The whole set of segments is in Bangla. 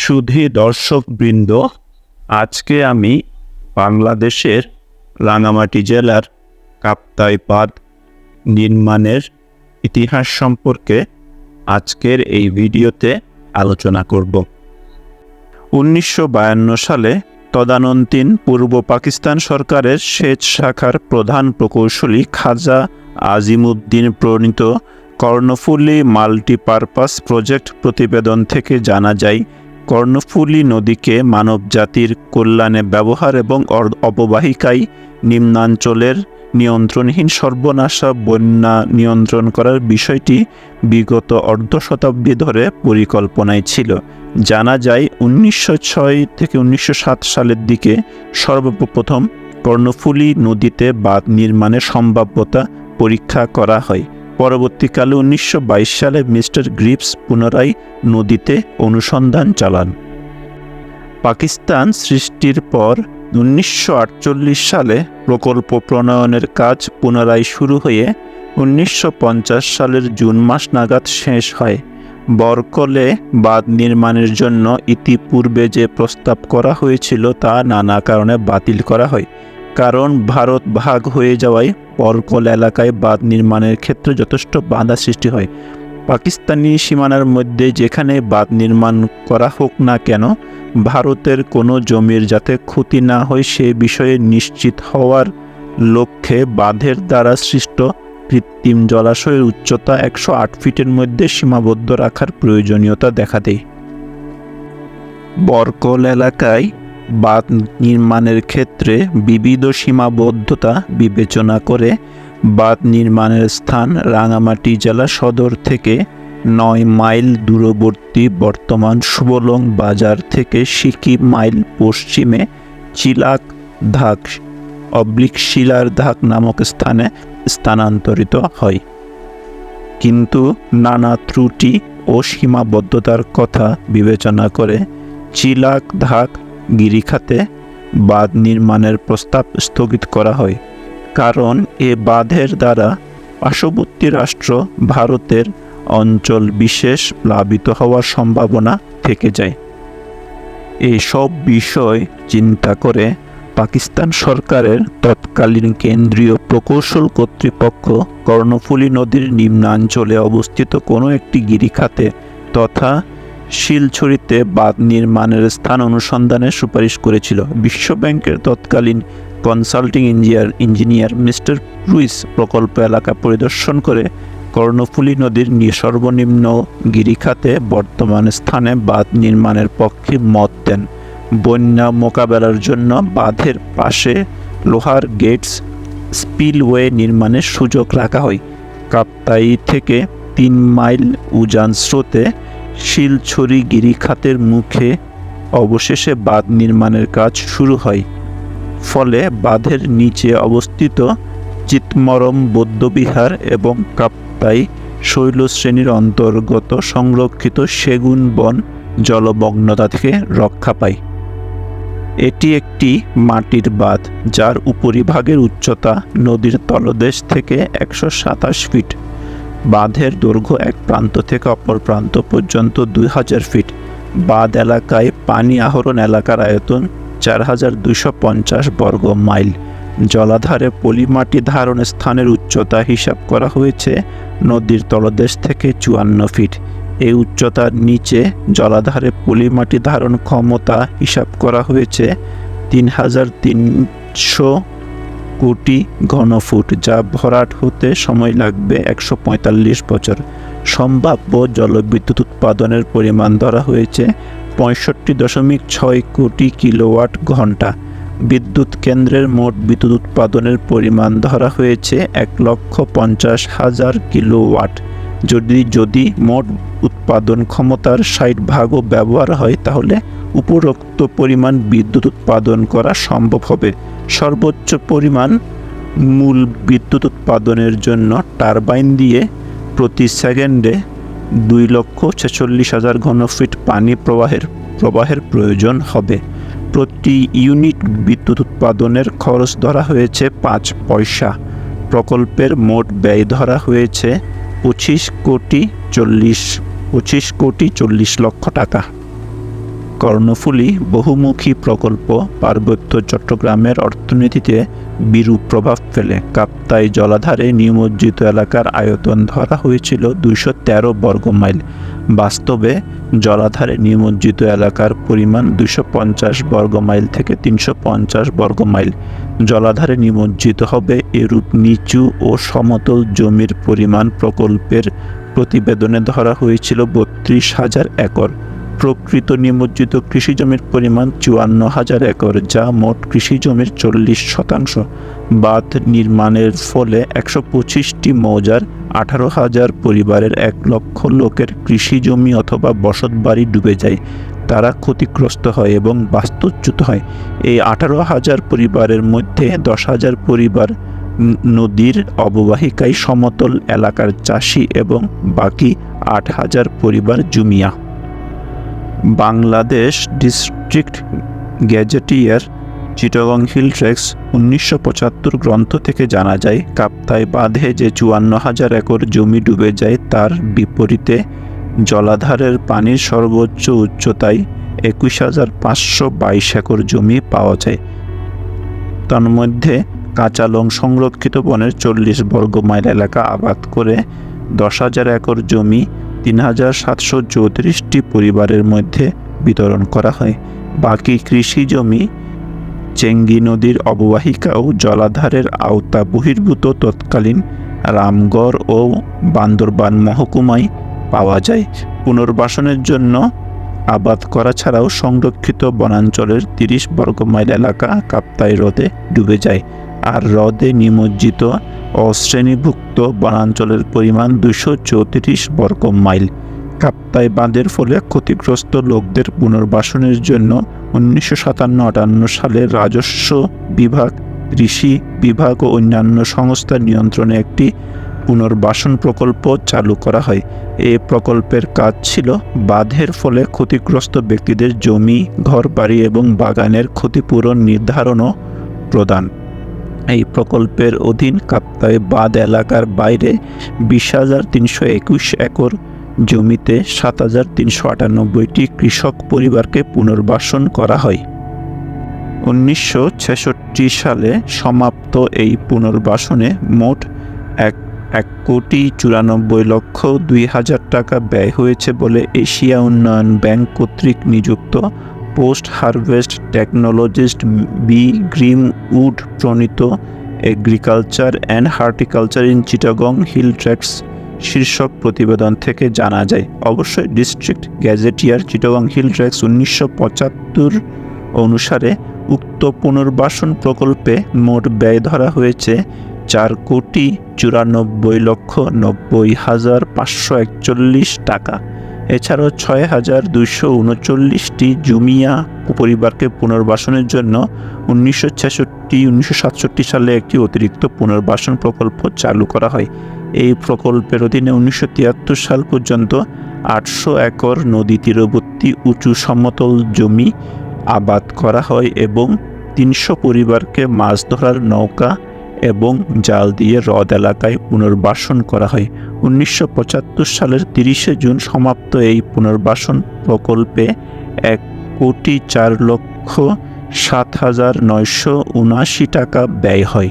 সুধী দর্শকবৃন্দ, আজকে আমি বাংলাদেশের রাঙামাটি জেলার কাপ্তাই বাঁধ নির্মাণের ইতিহাস সম্পর্কে আজকের এই ভিডিওতে আলোচনা করব। উনিশশো বায়ান্ন সালে তদানন্তীন পূর্ব পাকিস্তান সরকারের সেচ শাখার প্রধান প্রকৌশলী খাজা আজিমুদ্দিন প্রণীত কর্ণফুলী মাল্টিপারপাস প্রজেক্ট প্রতিবেদন থেকে জানা যায় কর্ণফুলী নদীকে মানবজাতির কল্যাণে ব্যবহার এবং অববাহিকায় নিম্নাঞ্চলের নিয়ন্ত্রণহীন সর্বনাশা বন্যা নিয়ন্ত্রণ করার বিষয়টি বিগত অর্ধ শতাব্দী ধরে পরিকল্পনায় ছিল। জানা যায়, উনিশশো ছয় থেকে উনিশশো সাত সালের দিকে সর্বপ্রথম কর্ণফুলী নদীতে বাঁধ নির্মাণের সম্ভাব্যতা পরীক্ষা করা হয়। পরবর্তীকালে উনিশশো বাইশ সালে মিস্টার গ্রিপস পুনরায় নদীতে অনুসন্ধান চালান। পাকিস্তান সৃষ্টির পর উনিশশো আটচল্লিশ সালে প্রকল্প প্রণয়নের কাজ পুনরায় শুরু হয়ে উনিশশো পঞ্চাশ সালের জুন মাস নাগাদ শেষ হয়। বরকলে বাঁধ নির্মাণের জন্য ইতিপূর্বে যে প্রস্তাব করা হয়েছিল তা নানা কারণে বাতিল করা হয়। কারণ ভারত ভাগ হয়ে যাওয়ায় বরকল এলাকায় বাঁধ নির্মাণের ক্ষেত্রে যথেষ্ট বাধা সৃষ্টি হয়। পাকিস্তানি সীমানার মধ্যে যেখানে বাঁধ নির্মাণ করা হোক না কেন, ভারতের কোনো জমির যাতে ক্ষতি না হয় সে বিষয়ে নিশ্চিত হওয়ার লক্ষ্যে বাঁধের দ্বারা সৃষ্ট কৃত্রিম জলাশয়ের উচ্চতা একশো আট ফিটের মধ্যে সীমাবদ্ধ রাখার প্রয়োজনীয়তা দেখা দেয়। বরকল এলাকায় বাঁধ নির্মাণের ক্ষেত্রে বিবিধ সীমাবদ্ধতা বিবেচনা করে বাঁধ নির্মাণের স্থান রাঙামাটি জেলা সদর থেকে নয় মাইল দূরবর্তী বর্তমান সুবলং বাজার থেকে সিকি মাইল পশ্চিমে চিলাক ধাক অবলিক শিলার ধাক নামক স্থানে স্থানান্তরিত হয়। কিন্তু নানা ত্রুটি ও সীমাবদ্ধতার কথা বিবেচনা করে চিলাক ধাক গিরিখাতে বাঁধ নির্মাণের প্রস্তাব স্থগিত করা হয়, কারণ এ বাঁধের দ্বারা পার্শ্ববর্তী রাষ্ট্র ভারতের অঞ্চল বিশেষ প্লাবিত হওয়ার সম্ভাবনা থেকে যায়। এসব বিষয় চিন্তা করে পাকিস্তান সরকারের তৎকালীন কেন্দ্রীয় প্রকৌশল কর্তৃপক্ষ কর্ণফুলী নদীর নিম্নাঞ্চলে অবস্থিত কোনো একটি গিরিখাতে তথা শিলছড়িতে বাঁধ নির্মাণের স্থান অনুসন্ধানের সুপারিশ করেছিল বিশ্বব্যাংকের তৎকালীন কনসাল্টিং ইঞ্জিনিয়ার ইঞ্জিনিয়ার মিস্টার রুইস প্রকল্প এলাকা পরিদর্শন করে কর্ণফুলী নদীর সর্বনিম্ন গিরিখাতে বর্তমান স্থানে বাঁধ নির্মাণের পক্ষে মত দেন। বন্যা মোকাবেলার জন্য বাঁধের পাশে লোহার গেটস স্পিলওয়ে নির্মাণের সুযোগ রাখা হয়। কাপ্তাই থেকে তিন মাইল উজান স্রোতে শিলছড়ি গিরিখাতের মুখে অবশেষে বাঁধ নির্মাণের কাজ শুরু হয়। ফলে বাঁধের নিচে অবস্থিত চিতমরম বৌদ্ধবিহার এবং কাপ্তাই শৈলশ্রেণীর অন্তর্গত সংরক্ষিত সেগুন বন জলমগ্নতা থেকে রক্ষা পায়। এটি একটি মাটির বাঁধ, যার উপরিভাগের উচ্চতা নদীর তলদেশ থেকে একশো সাতাশ ফিট। বাঁধের দৈর্ঘ্য এক প্রান্ত থেকে অপর প্রান্ত পর্যন্ত দুই হাজার ফিট। বাঁধ এলাকায় পানি আহরণ এলাকার আয়তন চার হাজার দুশো পঞ্চাশ বর্গ মাইল। জলাধারে পলিমাটি ধারণ স্থানের উচ্চতা হিসাব করা হয়েছে নদীর তলদেশ থেকে চুয়ান্ন ফিট। এই উচ্চতার নিচে জলাধারে পলিমাটি ধারণ ক্ষমতা হিসাব করা হয়েছে তিন হাজার তিনশো কোটি ঘনফুট, যা ভরাট হতে সময় লাগবে একশো পঁয়তাল্লিশ বছর। সম্ভাব্য জলবিদ্যুৎ উৎপাদনের পরিমাণ ধরা হয়েছে পঁয়ষট্টি দশমিক ছয় কোটি কিলোওয়াট ঘণ্টা। বিদ্যুৎ কেন্দ্রের মোট বিদ্যুৎ উৎপাদনের পরিমাণ ধরা হয়েছে এক লক্ষ পঞ্চাশ হাজার কিলোওয়াট। যদি যদি মোট উৎপাদন ক্ষমতার ষাট ভাগও ব্যবহার হয়, তাহলে উপরোক্ত পরিমাণ বিদ্যুৎ উৎপাদন করা সম্ভব হবে। সর্বোচ্চ পরিমাণ মূল বিদ্যুৎ উৎপাদনের জন্য টারবাইন দিয়ে প্রতি সেকেন্ডে দুই লক্ষ ছেচল্লিশ হাজার ঘনফিট পানি প্রবাহের প্রবাহের প্রয়োজন হবে। প্রতি ইউনিট বিদ্যুৎ উৎপাদনের খরচ ধরা হয়েছে পাঁচ পয়সা। প্রকল্পের মোট ব্যয় ধরা হয়েছে পঁচিশ কোটি চল্লিশ, পঁচিশ কোটি চল্লিশ লক্ষ টাকা। কর্ণফুলী বহুমুখী প্রকল্প পার্বত্য চট্টগ্রামের অর্থনীতিতে বিরূপ প্রভাব ফেলে। কাপ্তাই জলাধারে নিমজ্জিত এলাকার আয়তন ধরা হয়েছিল দুইশো তেরো বর্গমাইল বাস্তবে জলাধারে নিমজ্জিত এলাকার পরিমাণ দুশো পঞ্চাশ বর্গমাইল থেকে তিনশো পঞ্চাশ বর্গমাইল জলাধারে নিমজ্জিত হবে এরূপ নিচু ও সমতল জমির পরিমাণ প্রকল্পের প্রতিবেদনে ধরা হয়েছিল বত্রিশ হাজার একর। প্রকৃত নিমজ্জিত কৃষি জমির পরিমাণ চুয়ান্ন হাজার একর, যা মোট কৃষি জমির চল্লিশ শতাংশ। বাঁধ নির্মাণের ফলে একশো পঁচিশটি মৌজার আঠারো হাজার পরিবারের এক লক্ষ লোকের কৃষি জমি অথবা বসতবাড়ি ডুবে যায়। তারা ক্ষতিগ্রস্ত হয় এবং বাস্তুচ্যুত হয়। এই আঠারো হাজার পরিবারের মধ্যে দশ হাজার পরিবার নদীর অববাহিকায় সমতল এলাকার চাষি এবং বাকি আট হাজার পরিবার জুমিয়া। Bangladesh district gazetteer Chittagong hill tracts উনিশশো পঁচাত্তর গ্রন্থ থেকে জানা যায়, কাপ্তাই বাঁধে যে চুয়ান্ন হাজার একর জমি ডুবে যায়, তার বিপরীতে জলাধারের পানির সর্বোচ্চ উচ্চতায় একুশ হাজার পাঁচশো বাইশ একর জমি পাওয়া যায়। তন্মধ্যে কাঁচালং সংরক্ষিত বনের চল্লিশ বর্গ মাইল এলাকা আবাদ করে দশ হাজার একর জমি তিন হাজার সাতশো চৌত্রিশটি পরিবারের মধ্যে বিতরণ করা হয়। বাকি কৃষি জমি চেঙ্গি নদীর অববাহিকা ও জলাধারের আওতা বহির্ভূত তৎকালীন রামগড় ও বান্দরবান মহকুমায় পাওয়া যায়। পুনর্বাসনের জন্য আবাদ করা ছাড়াও সংরক্ষিত বনাঞ্চলের তিরিশ বর্গমাইল এলাকা কাপ্তাই হ্রদে ডুবে যায়। আর হ্রদে নিমজ্জিত অশ্রেণীভুক্ত বনাঞ্চলের পরিমাণ দুশো চৌত্রিশ বর্গ মাইল। কাপ্তাই বাঁধের ফলে ক্ষতিগ্রস্ত লোকদের পুনর্বাসনের জন্য উনিশশো সাতান্ন আটান্ন সালে রাজস্ব বিভাগ, কৃষি বিভাগ ও অন্যান্য সংস্থার নিয়ন্ত্রণে একটি পুনর্বাসন প্রকল্প চালু করা হয়। এই প্রকল্পের কাজ ছিল বাঁধের ফলে ক্ষতিগ্রস্ত ব্যক্তিদের জমি, ঘরবাড়ি এবং বাগানের ক্ষতিপূরণ নির্ধারণ ও প্রদান। এই প্রকল্পের অধীন কাপ্তাই বাঁধ এলাকার বাইরে বিশ হাজার তিনশো একুশ একর জমিতে সাত হাজার তিনশো আটানব্বইটি কৃষক পরিবারকে পুনর্বাসন করা হয়। উনিশশো ছেষট্টি সালে সমাপ্ত এই পুনর্বাসনে মোট এক এক কোটি চুরানব্বই লক্ষ দুই হাজার টাকা ব্যয় হয়েছে বলে এশিয়া উন্নয়ন ব্যাংক কর্তৃক নিযুক্ত post harvest technologist B Grimwood প্রণীত agriculture and horticulture in Chittagong hill tracts শীর্ষক প্রতিবেদন থেকে জানা যায়। অবশ্যই district gazetteer Chittagong hill tracts উনিশশো পঁচাত্তর অনুসারে উক্ত পুনর্বাসন প্রকল্পে মোট ব্যয় ধরা হয়েছে চার কোটি চুরানব্বই লক্ষ নব্বই হাজার পাঁচশো একচল্লিশ টাকা। এছাড়াও ছয় হাজার দুশো উনচল্লিশটি জুমিয়া পরিবারকে পুনর্বাসনের জন্য উনিশশো ছেষট্টি, উনিশশো সাতষট্টি সালে একটি অতিরিক্ত পুনর্বাসন প্রকল্প চালু করা হয়। এই প্রকল্পের অধীনে উনিশশো তিয়াত্তর সাল পর্যন্ত আটশো একর নদী তীরবর্তী উঁচু সমতল জমি আবাদ করা হয় এবং তিনশো পরিবারকে মাছ ধরার নৌকা এবং জাল দিয়ে হ্রদ এলাকায় পুনর্বাসন করা হয়। উনিশশো পঁচাত্তর সালের তিরিশে জুন সমাপ্ত এই পুনর্বাসন প্রকল্পে এক কোটি চার লক্ষ সাত হাজার নয়শো উনাশি টাকা ব্যয় হয়।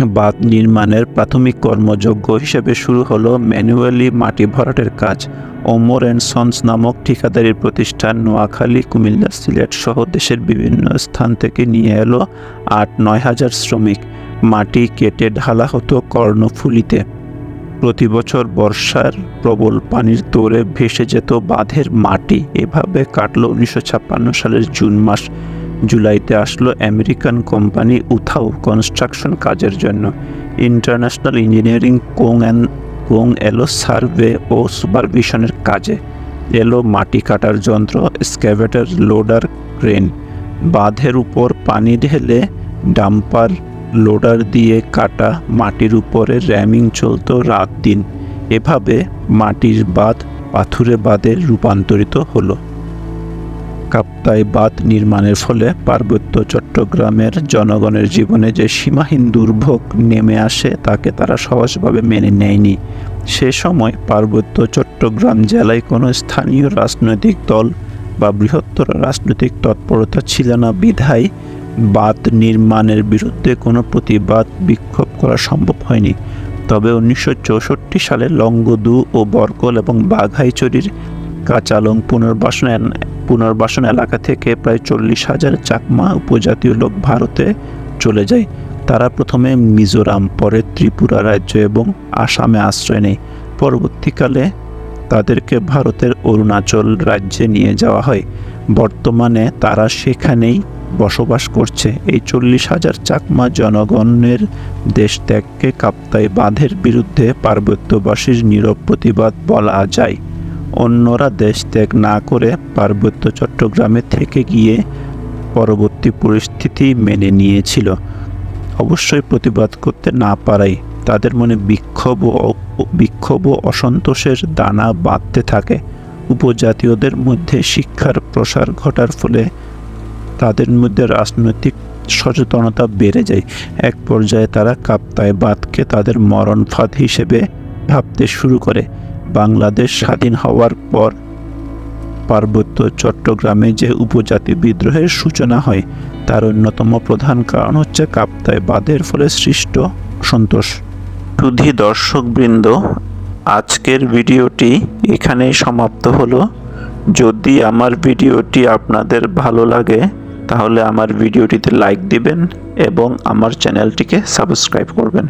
বাঁধ নির্মাণের প্রাথমিক কর্মযোগ্য হিসেবে শুরু হলো ম্যানুয়ালি মাটি ভরাটের কাজ। ওমর অ্যান্ড সন্স নামক ঠিকাদারি প্রতিষ্ঠান নোয়াখালী, কুমিল্লা সিলেট সহ দেশের বিভিন্ন স্থান থেকে নিয়ে এলো আট, নয় হাজার শ্রমিক। মাটি কেটে ঢালা হতো কর্ণফুলিতে। প্রতি বছর বর্ষার প্রবল পানির তোড়ে ভেসে যেত বাঁধের মাটি। এভাবে কাটলো উনিশশো সালের জুন মাস। জুলাইতে আসলো আমেরিকান কোম্পানি উথাও কনস্ট্রাকশন কাজের জন্য। International engineering company and company এলো সার্ভে ও সুপারভিশনের কাজে। এলো মাটি কাটার যন্ত্র, স্ক্যাভেটার, লোডার, ক্রেন। বাঁধের উপর পানি ঢেলে ডাম্পার, লোডার দিয়ে কাটা মাটির উপরে র্যামিং চলত রাত দিন। এভাবে মাটির বাঁধ পাথুরে বাঁধে রূপান্তরিত হলো। কাপ্তাই বাঁধ নির্মাণের ফলে পার্বত্য চট্টগ্রামের জনগণের জীবনে যে সীমাহীন দুর্ভোগ নেমে আসে, তাকে তারা সহজভাবে মেনে নেয়নি। সে সময় পার্বত্য চট্টগ্রাম জেলায় কোনো স্থানীয় রাজনৈতিক দল বা বৃহত্তর রাজনৈতিক তৎপরতা ছিল না। বিধায় বাঁধ নির্মাণের বিরুদ্ধে কোনো প্রতিবাদ বিক্ষোভ করা সম্ভব হয়নি। তবে উনিশশো চৌষট্টি সালে লঙ্গদু ও বরকল এবং বাঘাইচুরির কাঁচালং পুনর্বাসন পুনর্বাসন এলাকা থেকে প্রায় চল্লিশ হাজার চাকমা উপজাতীয় লোক ভারতে চলে যায়। তারা প্রথমে মিজোরাম, পরে ত্রিপুরা রাজ্য এবং আসামে আশ্রয় নেয়। পরবর্তীকালে তাদেরকে ভারতের অরুণাচল রাজ্যে নিয়ে যাওয়া হয়। বর্তমানে তারা সেখানেই বসবাস করছে। এই চল্লিশ হাজার চাকমা জনগণের দেশ ত্যাগকে কাপ্তাই বাঁধের বিরুদ্ধে পার্বত্যবাসীর নীরব প্রতিবাদ বলা যায়। অন্যরা দেশ ত্যাগ না করে পার্বত্য চট্টগ্রামে থেকে গিয়ে পরবর্তী পরিস্থিতি মেনে নিয়েছিল। অবশ্যই প্রতিবাদ করতে না পারাই তাদের মনে বিক্ষোভ ও বিক্ষোভ ও অসন্তোষের দানা বাঁধতে থাকে। উপজাতীয়দের মধ্যে শিক্ষার প্রসার ঘটার ফলে তাদের মধ্যে রাজনৈতিক সচেতনতা বেড়ে যায়। এক পর্যায়ে তারা কাপ্তায় বাদকে তাদের মরণ ফাঁদ হিসেবে ভাবতে শুরু করে। বাংলাদেশ স্বাধীন হওয়ার পর পার্বত্য চট্টগ্রামে যে উপজাতি বিদ্রোহের সূচনা হয়, তার অন্যতম প্রধান কারণ হচ্ছে কাপ্তায় বাদের ফলে সৃষ্ট সন্তোষ। সুধী দর্শকবৃন্দ, আজকের ভিডিওটি এখানেই সমাপ্ত হলো। যদি আমার ভিডিওটি আপনাদের ভালো লাগে, তাহলে আমার ভিডিওটিতে লাইক দিবেন এবং আমার চ্যানেলটিকে সাবস্ক্রাইব করবেন।